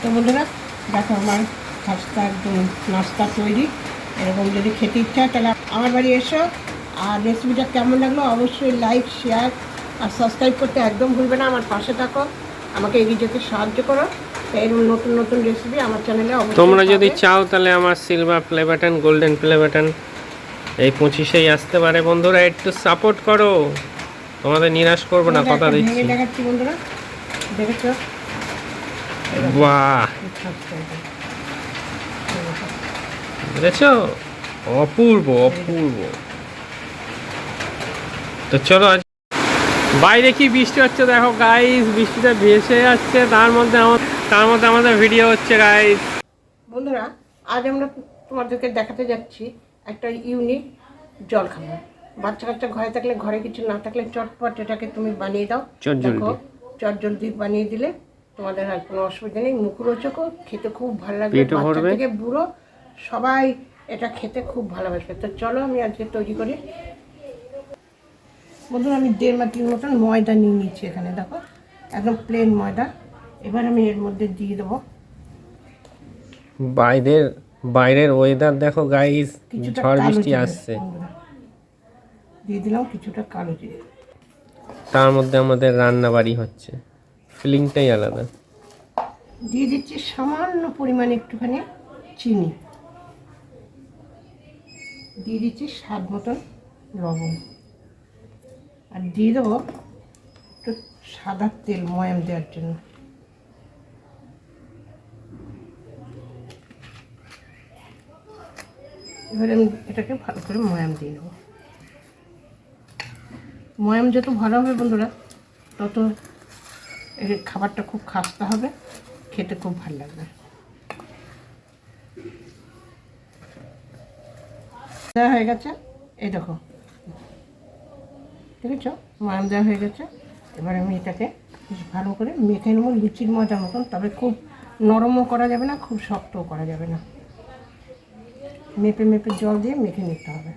তো বন্ধুরা দেখো আমার খাস্তা একদম নাস্তা তৈরি। এরকম যদি খেতে ইচ্ছা হয় তাহলে আমার বাড়ি এসো। আর রেসিপিটা কেমন লাগল অবশ্যই লাইক শেয়ার আর সাবস্ক্রাইব করতে একদম ভুলবে না। আমার পাশে থাকো। আমাকে এগিয়ে যেতে সাহায্য করো। এরকম নতুন নতুন রেসিপি আমার চ্যানেলে অবশ্যই তোমরা যদি চাও তাহলে আমার silver play button golden play button এই পঁচিশেই আসতে পারে। বন্ধুরা একটু সাপোর্ট করো। তোমাদের নিরাশ করব না কথা দিচ্ছি। দেখাচ্ছি বন্ধুরা। দেখেছ? বাহ। বুঝেছ অপূর্ব অপূর্ব। তো চলো আজ বাইরে কি বৃষ্টি হচ্ছে দেখো গাইস বৃষ্টিটা ভেসে যাচ্ছে। তার মধ্যে আমার তার মধ্যে আমাদের ভিডিও হচ্ছে গাইস বন্ধুরা আজ আমরা তোমাদেরকে দেখাতে যাচ্ছি একটা ইউনিক জল খাবার বাচ্চা কাচ্চা ঘরে থাকলে ঘরে কিছু না থাকলে চটপট এটাকে তুমি বানিয়ে দাও। চটজলদি। দেখো চট জলদি বানিয়ে দিলে। তোমাদের আর কোনো অসুবিধা নেই। মুখরোচকও খেতে খুব ভালো লাগবে। বাচ্চা। থেকে বুড়ো সবাই এটা খেতে খুব ভালোবাসবে। তো চলো আমি আজকে তৈরি করি। বন্ধুরা আমি দেড় মাটির মতন ময়দা নিয়ে নিচ্ছি এখানে দেখো। একদম প্লেন ময়দা। এবার আমি এর মধ্যে দিয়ে দেবো। বাইরের বাইরের ওয়েদার দেখো গাইস ঝড় বৃষ্টি আসছে। দিয়ে দিলাম কিছুটা কালো জিরে। তার মধ্যে আমাদের রান্না বাড়ি হচ্ছে। ফিলিংটাই আলাদা। দিয়ে দিচ্ছি সামান্য পরিমাণে একটুখানি চিনি। দিয়ে দিচ্ছি স্বাদ মতন লবণ। আর দিয়ে দেবো একটু সাদা তেল ময়াম দেওয়ার জন্য। এবারে আমি এটাকে ভালো করে ময়াম দিয়ে নেব। ময়াম যত ভালো হবে বন্ধুরা, তত এর খাবারটা খুব খাস্তা হবে, খেতে খুব ভালো লাগবে। দেওয়া হয়ে গেছে, এই দেখো। দেখেছ? ময়াম দেওয়া হয়ে গেছে। এবার আমি এটাকে বেশ ভালো করে মেখে নেব, লুচির মজা মতন, তবে খুব নরমও করা যাবে না, খুব শক্তও করা যাবে না। মেপে মেপে জল দিয়ে মেখে নিতে হবে।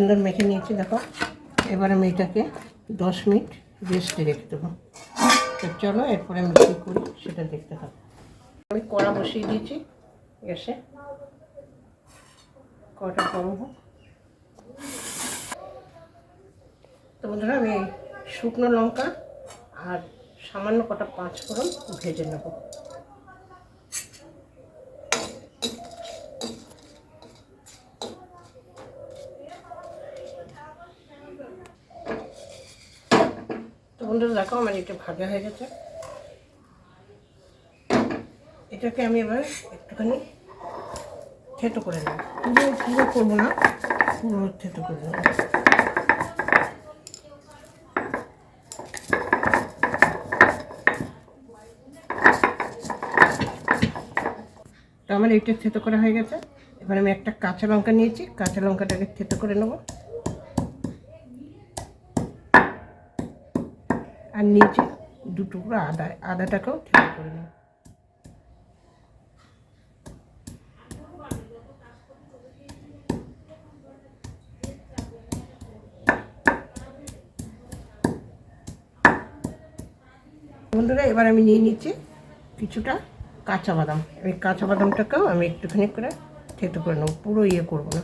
সুন্দর মেখে নিয়েছি, দেখো। এবার আমি এটাকে দশ মিনিট রেস্টে রেখে দেবো। তো চলো, এরপরে আমি কী করি সেটা দেখতে হবে আমি কড়া বসিয়ে দিয়েছি, গ্যাসে। কড়াটা গরম হোক। তো বন্ধুরা, আমি শুকনো লঙ্কা আর সামান্য কটা পাঁচ ফোড়ন ভেজে নেব। বন্ধুরা, দেখো আমার এটা ভাজা হয়ে গেছে। এটাকে আমি এবার একটুখানি থেতো করে নেব। পুরো পুরো করব না, পুরো থেতো করে নেব। তো আমার এইটা থেতো করা হয়ে গেছে। এবার আমি একটা কাঁচা লঙ্কা নিয়েছি, কাঁচা লঙ্কাটাকে থেতো করে নেব। আর নিচে দু টুকরো আদা, আদাটাকেও থেতো করে নেব বন্ধুরা, এবার আমি নিয়ে নিচ্ছি কিছুটা কাঁচা বাদাম। এই কাঁচা বাদামটাকেও আমি একটুখানি করে থেতো করে নেব, পুরো ইয়ে করব না।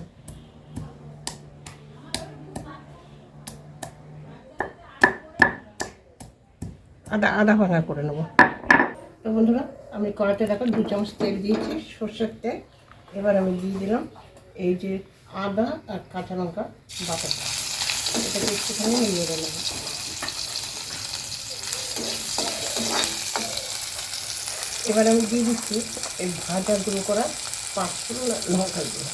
আদা আদা ভাঙা করে নেব। তো বন্ধুরা, আমি কড়াতে দেখো দু চামচ তেল দিয়েছি, সর্ষের তেল। এবার আমি দিয়ে দিলাম এই যে আদা আর কাঁচা লঙ্কা বাটাটা এটাকে একটুখানি নিয়ে নেব। এবার আমি দিয়ে দিচ্ছি এই ভাজা গুঁড়ো করা পাঁচ ফোড়ন আর লঙ্কা গুঁড়ো।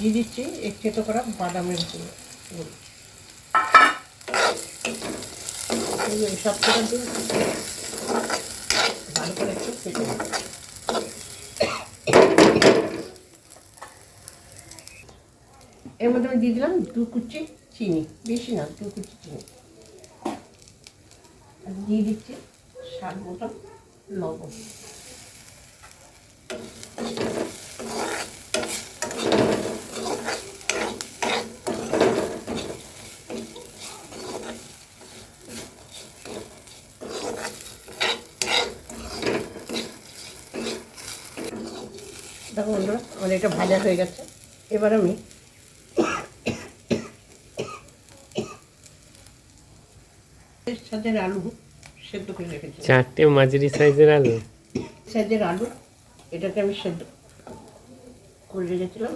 দিয়ে দিচ্ছি, এক চেটো করা বাদামের গুঁড়ো। সব কটা দিয়ে ভালো করে একটু ফেটে এর মধ্যে আমি দিয়ে দিলাম দু কুচি চিনি, বেশি না, দু কুচি চিনি। দিয়ে দিচ্ছি স্বাদ মতো লবণ। দেখো বন্ধুরা আমার এটা ভাজা হয়ে গেছে। এবার আমি সাথে আলু সেদ্ধ করে রেখেছি। চারটে মাঝারি সাইজের আলু? সাইজের আলু এটাকে আমি সেদ্ধ করে রেখেছিলাম।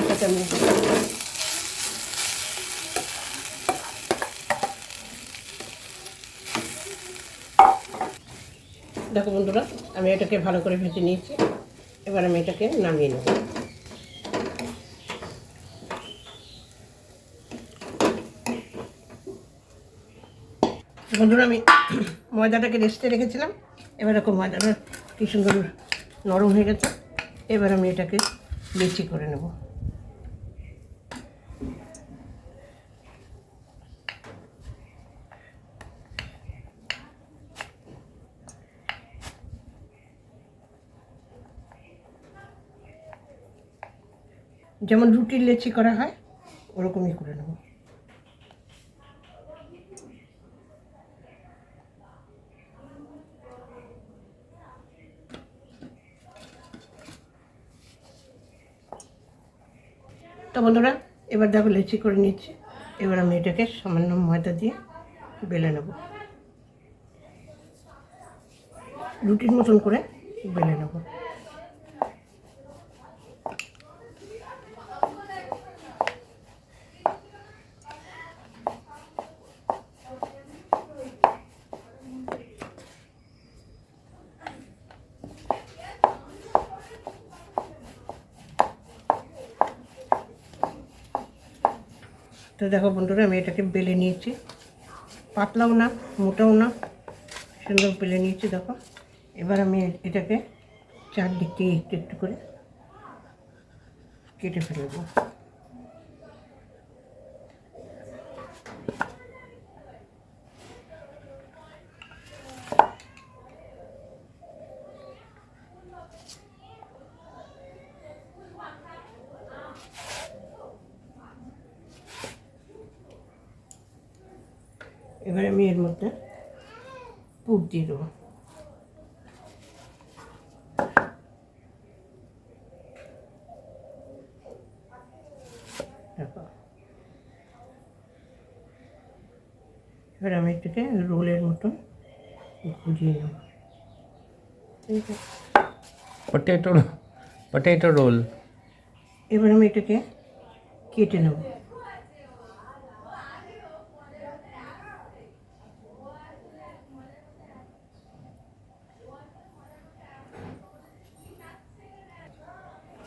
এটাকে আমি দেখো বন্ধুরা আমি এটাকে ভালো করে ভেজে নিয়েছি। এবার আমি এটাকে নামিয়ে নেব। বন্ধুরা, আমি ময়দাটাকে রেস্টে রেখেছিলাম। এবার এরকম ময়দাটা কি সুন্দর নরম হয়ে গেছে। এবার আমি এটাকে বেশি করে নেব। যেমন রুটির লেচি করা হয়, ওরকমই করে নেব। তো বন্ধুরা, এবার দেখো লেচি করে নিচ্ছি। এবার আমি এটাকে সামান্য ময়দা দিয়ে বেলে নেব। রুটির মতন করে বেলে নেব। তো দেখো বন্ধুরা, আমি এটাকে বেলে নিয়েছি। পাতলাও না, মোটাও না, সুন্দর বেলে নিয়েছি, দেখো। এবার আমি এটাকে চারদিক থেকে একটু একটু করে কেটে ফেলব। এবার আমি এর মধ্যে পুর দিয়ে দেবো। এবার আমি এটাকে রোলের মতন ঘুরিয়ে নেব। ঠিক আছে। পটেটো পটেটো রোল এবার আমি এটাকে কেটে নেব।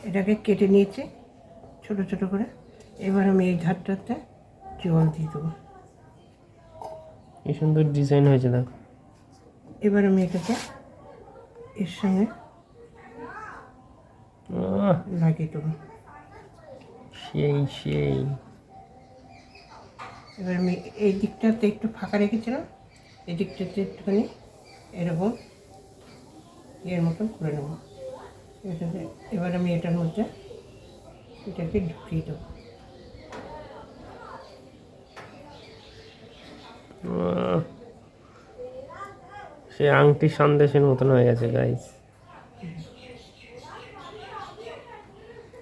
এটাকে কেটে নিয়েছি ছোট ছোট করে। এবার আমি এই ধারটাতে জল দিয়ে দেবো। কি সুন্দর ডিজাইন হয়েছে দেখো। এবার আমি এটাকে এর সঙ্গে লাগিয়ে দেবো। সেই সেই। এবার আমি এই দিকটাতে একটু ফাঁকা রেখেছিলাম এই দিকটাতে একটুখানি এরকম এর মতন করে নেব। এটাকে এবার আমি এটার মধ্যে এটাকে ঢুকিয়ে দেবো। সে আংটি সন্দেশের মতন হয়ে গেছে গাইস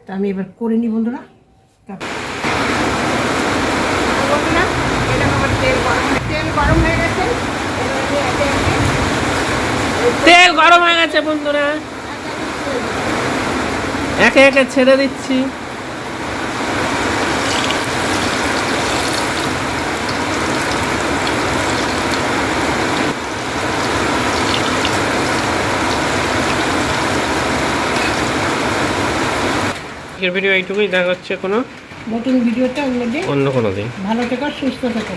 তা আমি এবার করে নিই বন্ধুরা। বন্ধুরা এটা আমার তেল গরম তেল গরম হয়ে গেছে। তেল গরম হয়ে গেছে বন্ধুরা। একে একে ছেড়ে দিচ্ছি। আজকের ভিডিও এইটুকুই দেখা হচ্ছে কোনো নতুন ভিডিওটা অন্য দিন। অন্য কোনো দিন। ভালো থেকো সুস্থ থেকো।